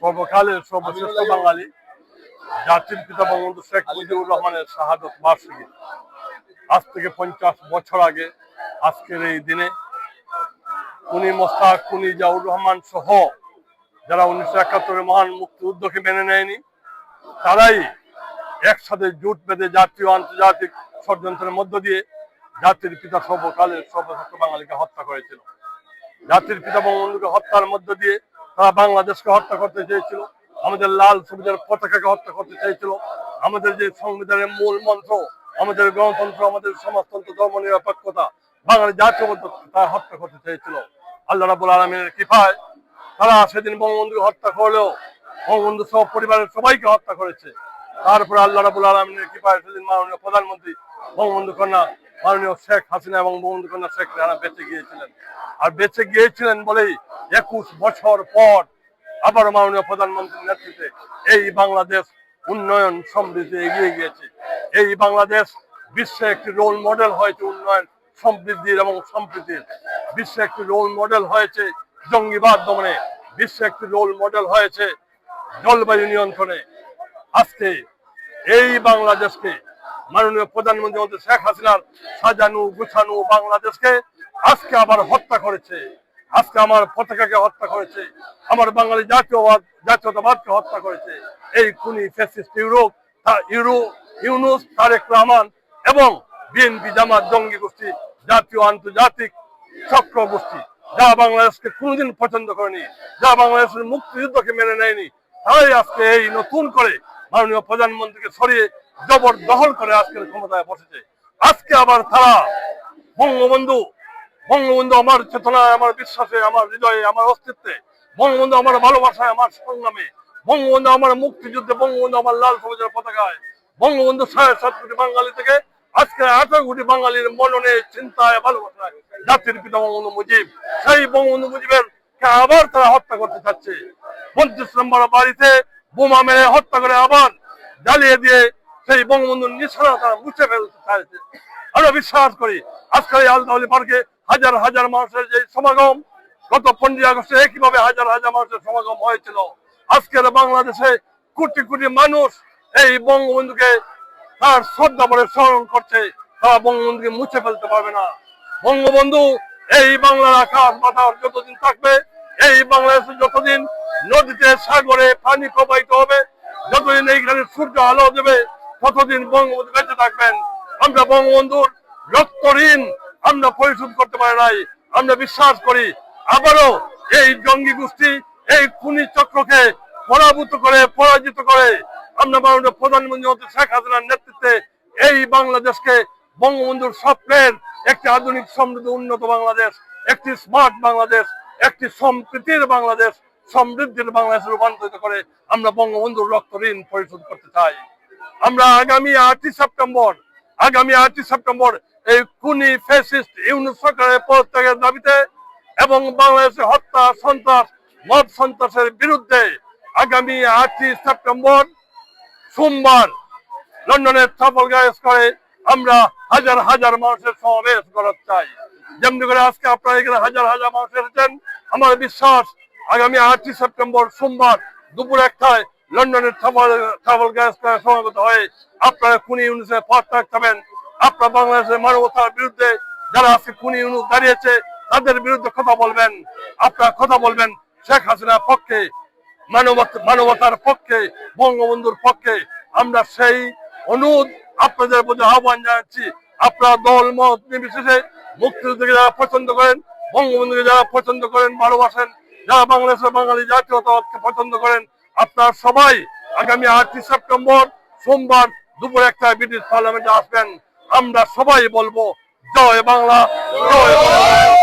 সর্বকালের সর্বশ্রেষ্ঠ বাঙালি জাতির পিতা বঙ্গবন্ধু শেখ মুজিবুর রহমানের শাহাদত বার্ষিকী। আজ থেকে পঞ্চাশ বছর আগে আজকের এই দিনে কুনি মোস্তাক কুনি জাউর রহমান সহ যারা উনিশশো একাত্তরের মহান মুক্তিযুদ্ধকে মেনে নেয়নি তারাই একসাথে জোট বেঁধে জাতীয় আন্তর্জাতিক ষড়যন্ত্রের মধ্য দিয়ে জাতির পিতা সর্বকালের সর্বশ্রেষ্ঠ বাঙালিকে হত্যা করেছিল। জাতির পিতা বঙ্গবন্ধুকে হত্যার মধ্য দিয়ে তারা বাংলাদেশকে হত্যা করতে চেয়েছিল, আমাদের লাল সবুজের পতাকাকে হত্যা করতে চেয়েছিল, আমাদের যে সংবিধানের মূল মন্ত্র, আমাদের গণতন্ত্র, আমাদের সমাজতন্ত্র, ধর্ম নিরপেক্ষতা, বাঙালি জাতীয়বদ্ধ তারা হত্যা করতে চেয়েছিল। আল্লাহ রাবুল আলমিনের কৃপায় তারা সেদিন বঙ্গবন্ধুকে হত্যা করলেও বঙ্গবন্ধু সহ পরিবারের সবাইকে হত্যা করেছে। তারপরে আল্লাহ রাবুল আলমিনের কৃপায় সেদিন মাননীয় প্রধানমন্ত্রী বঙ্গবন্ধু কন্যা মাননীয় শেখ হাসিনা এবং বঙ্গবন্ধু কন্যা শেখ রেহানা বেঁচে গিয়েছিলেন। আর বেঁচে গিয়েছিলেন বলেই একুশ বছর পর আবার মাননীয় প্রধানমন্ত্রীর নেতৃত্বে এই বাংলাদেশ উন্নয়ন সমৃদ্ধি এগিয়ে গিয়েছে। এই বাংলাদেশ বিশ্বে একটি রোল মডেল হয়েছে উন্নয়ন সমৃদ্ধির এবং সম্প্রীতির। বিশ্বে একটি রোল মডেল হয়েছে জঙ্গিবাদ দমনে। বিশ্বে একটি রোল মডেল হয়েছে জলবায়ু নিয়ন্ত্রণে। আজকে এই বাংলাদেশকে মাননীয় প্রধানমন্ত্রী মন্ত্রী শেখ হাসিনার সাজানো, গুছানো বাংলাদেশকে আজকে আবার হত্যা করেছে। আজকে আমার পতাকাকে হত্যা করেছে। আমার বাঙালি জাতীয়বাদ, জাতীয়তাবাদকে হত্যা করেছে। এই খুনি fascist Europe euro, Yunus, Tarique Rahman এবং বিএনপি, জামাত, জঙ্গি গোষ্ঠী, জাতীয় আন্তর্জাতিক চক্র গোষ্ঠী, যা বাংলাদেশকে কোনোদিন পছন্দ করেনি, যা বাংলাদেশের মুক্তিযুদ্ধকে মেনে নেয়নি তাই আজকে এই নতুন করে মাননীয় প্রধানমন্ত্রীকে সরিয়ে জবরদখল করে আজকের ক্ষমতায় বসেছে। আজকে আবার তারা বঙ্গবন্ধু বঙ্গবন্ধু আমার চেতনায়, আমার বিশ্বাসে, আমার হৃদয়ে, আমার অস্তিত্বে, বঙ্গবন্ধু আমার ভালোবাসায়, আমার সংগ্রামে, বঙ্গবন্ধু আমার মুক্তিযুদ্ধে, বঙ্গবন্ধু আমার লাল সবুজের পতাকায়, বঙ্গবন্ধু সাড়ে সাত কোটি বাঙালি থেকে আজকে আঠারো কোটি বাঙালির মননে, চিন্তায়, ভালোবাসায় জাতির পিতা বঙ্গবন্ধু মুজিব। সেই বঙ্গবন্ধু মুজিবের আবার তারা হত্যা করতে চাচ্ছে। পঞ্চাশ নম্বর বাড়িতে বোমা মেরে হত্যা করে আবার জ্বালিয়ে দিয়ে সেই বঙ্গবন্ধুর নিশানা তারা মুছে ফেলতে চাইছে। আমরা বিশ্বাস করি আজকাল এই আলদাউলি পার্কে হাজার হাজার মানুষের যে সমাগম, গত পনেরোই আগস্টে একইভাবে হাজার হাজার মানুষের সমাগম হয়েছিল। আজকের বাংলাদেশে কোটি কোটি মানুষ এই বঙ্গবন্ধুকে তার শ্রদ্ধা বলে স্মরণ করছে, তারা বঙ্গবন্ধুকে মুছে ফেলতে পারবে না। বঙ্গবন্ধু, এই বাংলার আকাশ বাতাস যতদিন থাকবে, এই বাংলাদেশে যতদিন নদীতে সাগরে পানি প্রবাহিত হবে, যতদিন এইখানে সূর্য আলো দেবে ততদিন বঙ্গবন্ধু বেঁচে থাকবেন? আমরা বঙ্গবন্ধুর রক্ত ঋণ আমরা পরিশোধ করতে পারি নাই। আমরা বিশ্বাস করি আবারও এই জঙ্গি গোষ্ঠী এই খুনি চক্রকে পরাভূত করে, পরাজিত করে আমরা মাননীয় প্রধানমন্ত্রী মন্ত্রী শেখ হাসিনার নেতৃত্বে এই বাংলাদেশকে বঙ্গবন্ধুর স্বপ্নের একটি আধুনিক সমৃদ্ধ উন্নত বাংলাদেশ, একটি স্মার্ট বাংলাদেশ, একটি সম্প্রীতির বাংলাদেশ, সমৃদ্ধির বাংলাদেশ রূপান্তরিত করে আমরা বঙ্গবন্ধুর রক্ত ঋণ পরিশোধ করতে চাই। আমরা আগামী আটই সেপ্টেম্বর, আগামী আটই সেপ্টেম্বর এই খুনি ফ্যাসিস্ট ইউনিট সরকারের পদত্যাগের দাবিতে এবং বাংলাদেশে হত্যা, সন্ত্রাস, মদ সন্ত্রাসের বিরুদ্ধে আগামী আটই সেপ্টেম্বর সোমবার লন্ডনের ট্রাফলগার স্কোয়ারে আমরা হাজার হাজার মানুষের সমাবেশ করার চাই। যেমনি করে আজকে আপনারা এখানে হাজার হাজার মানুষ এসেছেন, আমার বিশ্বাস আগামী আটই সেপ্টেম্বর সোমবার দুপুর একটায় লন্ডনের ট্রাফলগার স্কোয়ারে সমাবেত হয়ে আপনারা খুনি ইউনিসের পথ থাকবেন আপনারা বাংলাদেশের মানবতার বিরুদ্ধে যারা আজকে খুনি ইউনুস দাঁড়িয়েছে, তাদের বিরুদ্ধে কথা বলবেন। আপনারা কথা বলবেন শেখ হাসিনার পক্ষে, মানবতা, মানবতার পক্ষে, বঙ্গবন্ধুর পক্ষে। আমরা সেই অনুরোধ আপনাদের প্রতি আহ্বান জানাচ্ছি। আপনারা দল, মত নির্বিশেষে মুক্তিযুদ্ধকে যারা পছন্দ করেন, বঙ্গবন্ধুকে যারা পছন্দ করেন, ভালোবাসেন, যারা বাংলাদেশের বাঙালি জাতীয়তাবাদকে পছন্দ করেন আপনারা সবাই আগামী আটই সেপ্টেম্বর সোমবার দুপুর একটা ব্রিটিশ পার্লামেন্টে আসবেন। আমরা সবাই বলব, জয় বাংলা জয় বাংলা।